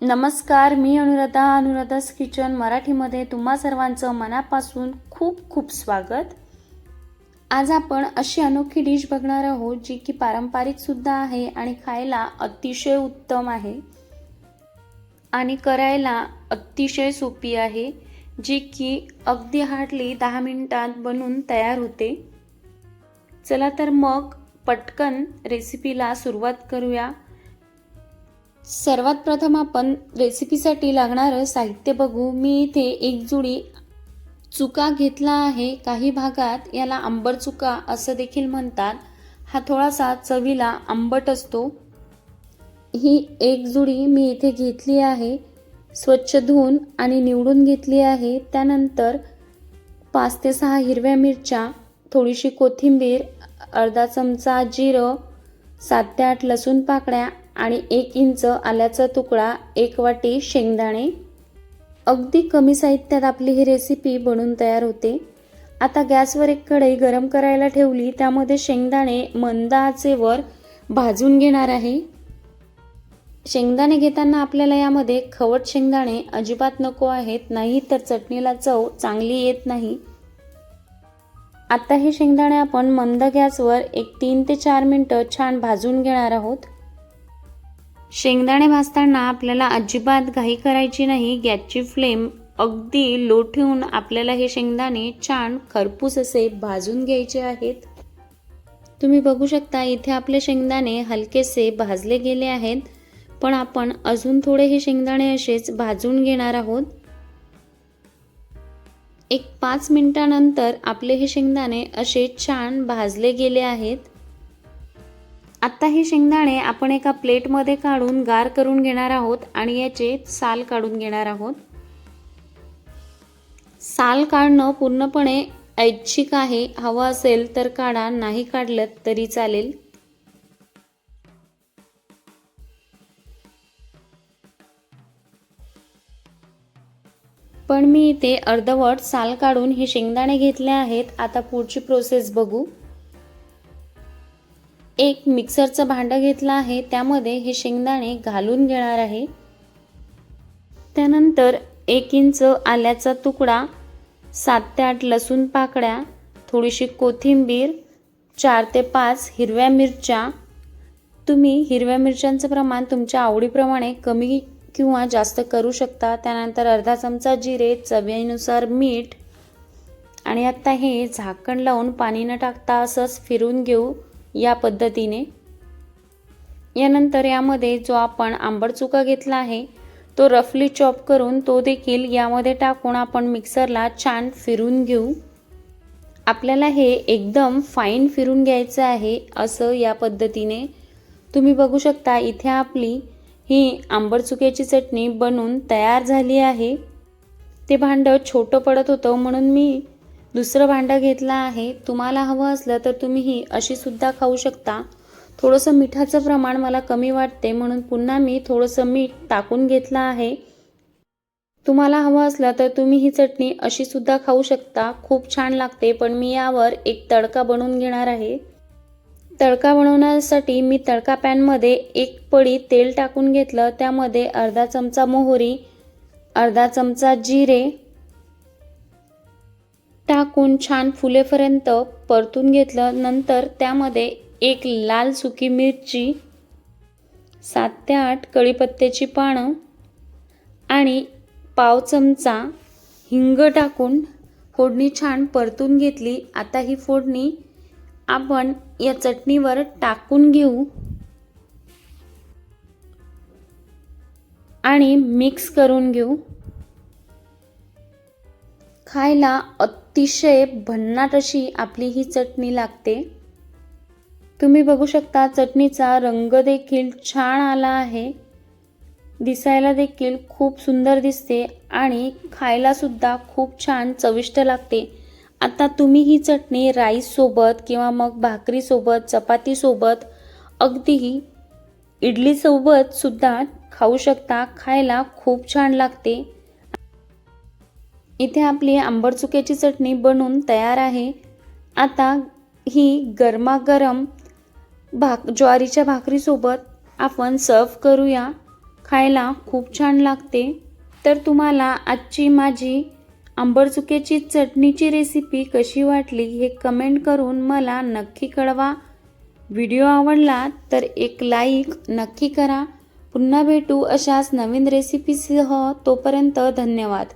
नमस्कार मी अनुराधा अनुराधास किचन मराठीमध्ये तुम्हा सर्वांचं मनापासून खूप खूप स्वागत. आज आपण अशी अनोखी डिश बघणार आहोत जी की पारंपरिकसुद्धा आहे आणि खायला अतिशय उत्तम आहे. आणि करायला अतिशय सोपी आहे जी की अगदी हार्डली दहा मिनिटात बनून तयार होते. चला तर मग पटकन रेसिपीला सुरुवात करूया. सर्वात प्रथम आपण रेसिपीसाठी लागणारं साहित्य बघू. मी इथे एक जुडी चुका घेतला आहे. काही भागात याला आंबट चुका असं देखील म्हणतात. हा थोडासा चवीला आंबट असतो. ही एक जुडी मी इथे घेतली आहे. स्वच्छ धुवून आणि निवडून घेतली आहे. त्यानंतर पाच ते सहा हिरव्या मिरच्या थोडीशी कोथिंबीर अर्धा चमचा जिरं सात ते आठ लसूण पाकळ्या आणि एक इंच आल्याचा तुकडा एक वाटी शेंगदाणे. अगदी कमी साहित्यात आपली ही रेसिपी बनून तयार होते. आता गॅसवर एक कढई गरम करायला ठेवली त्यामध्ये शेंगदाणे मंद आचेवर भाजून घेणार आहे. शेंगदाणे घेताना आपल्याला यामध्ये खवट शेंगदाणे अजिबात नको आहेत नाही तर चटणीला चव चांगली येत नाही. आता हे शेंगदाणे आपण मंद गॅसवर एक तीन ते चार मिनटं छान भाजून घेणार आहोत. शेंगदाणे भाजताना आपल्याला अजिबात घाई करायची नाही गॅसची फ्लेम अगदी लो ठेवून आपल्याला हे शेंगदाणे छान खरपूस असे भाजून घ्यायचे आहेत. तुम्ही बघू शकता इथे आपले शेंगदाणे हलकेसे भाजले गेले आहेत पण आपण अजून थोडे हे शेंगदाणे असेच भाजून घेणार आहोत. एक पाच मिनिटानंतर आपले हे शेंगदाणे असे छान भाजले गेले आहेत. आत्ता हे शेंगदाणे आपण एका प्लेटमध्ये काढून गार करून घेणार आहोत आणि याचे साल काढून घेणार आहोत. साल काढणं पूर्णपणे ऐच्छिक आहे. हवं असेल तर काढा नाही काढलं तरी चालेल. पण मी इथे अर्धवट साल काढून हे शेंगदाणे घेतले आहेत. आता पुढची प्रोसेस बघू. एक मिक्सरचं भांडं घेतलं आहे त्यामध्ये हे शेंगदाणे घालून घेणार आहे. त्यानंतर एक इंच आल्याचा तुकडा सात ते आठ लसूण पाकळ्या थोडीशी कोथिंबीर चार ते पाच हिरव्या मिरच्या. तुम्ही हिरव्या मिरच्यांचं प्रमाण तुमच्या आवडीप्रमाणे कमी किंवा जास्त करू शकता. त्यानंतर अर्धा चमचा जिरे चवीनुसार मीठ आणि आत्ता हे झाकण लावून पाणी न टाकता असंच फिरून घेऊ. या पद्धतीने. यानंतर यामध्ये जो आपण आंबट चुका घेतला आहे तो रफली चॉप करून तो देखील यामध्ये टाकून आपण मिक्सरला छान फिरून घेऊ. आपल्याला हे एकदम फाईन फिरून घ्यायचं आहे असं या पद्धतीने. तुम्ही बघू शकता इथे आपली ही आंबट चुक्याची चटणी बनून तयार झाली आहे. ते भांडं छोटं पडत होतं म्हणून मी दुसरं भांडं घेतलं आहे. तुम्हाला हवं असलं तर तुम्ही ही अशी सुद्धा खाऊ शकता. थोडंसं मिठाचं प्रमाण मला कमी वाटते म्हणून पुन्हा मी थोडंसं मीठ टाकून घेतलं आहे. तुम्हाला हवं असलं तर तुम्ही ही चटणी अशी सुद्धा खाऊ शकता. खूप छान लागते पण मी यावर एक तडका बनवून घेणार आहे. तडका बनवण्यासाठी मी तडका पॅनमध्ये एक पडी तेल टाकून घेतलं. त्यामध्ये अर्धा चमचा मोहरी अर्धा चमचा जिरे टाकून छान फुलेपर्यंत परतून घेतलं. नंतर त्यामध्ये एक लाल सुकी मिरची सात ते आठ कढीपत्त्याची पानं आणि पाव चमचा हिंग टाकून फोडणी छान परतून घेतली. आता ही फोडणी आपण या चटणीवर टाकून घेऊ. आणि मिक्स करून घेऊ. खायला अतिशय भन्नाट अशी आपली ही चटणी लागते. तुम्ही बघू शकता चटणीचा रंग देखील छान आला आहे. दिसायला देखील खूप सुंदर दिसते आणि खायलासुद्धा खूप छान चविष्ट लागते. आता तुम्ही ही चटणी राईससोबत किंवा मग भाकरीसोबत चपातीसोबत अगदी इडलीसोबत सुद्धा खाऊ शकता. खायला खूप छान लागते. इथे आपली आंबट चुक्याची चटणी बनून तयार आहे. आता ही गरमागरम भाक ज्वारीच्या भाकरीसोबत आपण सर्व करूया. खायला खूप छान लागते. तर तुम्हाला आजची माझी आंबटचुक्याची चटणीची रेसिपी कशी वाटली हे कमेंट करून मला नक्की कळवा. व्हिडिओ आवडला तर एक लाईक नक्की करा. पुन्हा भेटू अशाच नवीन रेसिपीसह तोपर्यंत धन्यवाद.